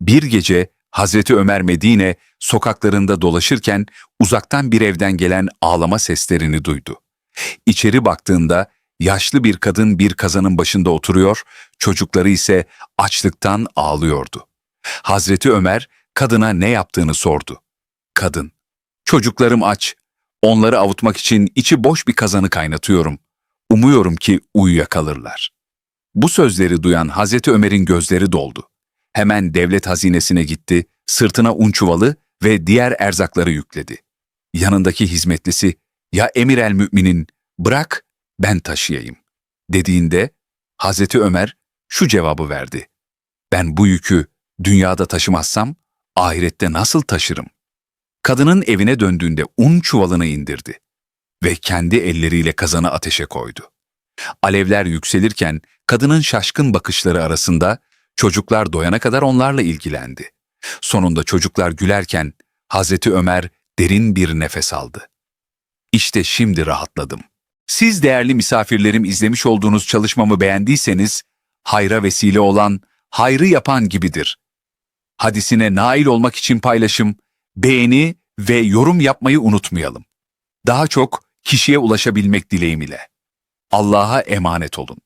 Bir gece Hazreti Ömer Medine sokaklarında dolaşırken uzaktan bir evden gelen ağlama seslerini duydu. İçeri baktığında yaşlı bir kadın bir kazanın başında oturuyor, çocukları ise açlıktan ağlıyordu. Hazreti Ömer kadına ne yaptığını sordu. Kadın, çocuklarım aç, onları avutmak için içi boş bir kazanı kaynatıyorum. Umuyorum ki uyuyakalırlar. Bu sözleri duyan Hazreti Ömer'in gözleri doldu. Hemen devlet hazinesine gitti, sırtına un çuvalı ve diğer erzakları yükledi. Yanındaki hizmetlisi, ya emir el müminin, bırak ben taşıyayım. Dediğinde Hazreti Ömer şu cevabı verdi. Ben bu yükü dünyada taşımazsam ahirette nasıl taşırım? Kadının evine döndüğünde un çuvalını indirdi ve kendi elleriyle kazanı ateşe koydu. Alevler yükselirken kadının şaşkın bakışları arasında çocuklar doyana kadar onlarla ilgilendi. Sonunda çocuklar gülerken Hazreti Ömer derin bir nefes aldı. İşte şimdi rahatladım. Siz değerli misafirlerim izlemiş olduğunuz çalışmamı beğendiyseniz, hayra vesile olan, hayrı yapan gibidir. Hadisine nail olmak için paylaşım, beğeni ve yorum yapmayı unutmayalım. Daha çok kişiye ulaşabilmek dileğim ile. Allah'a emanet olun.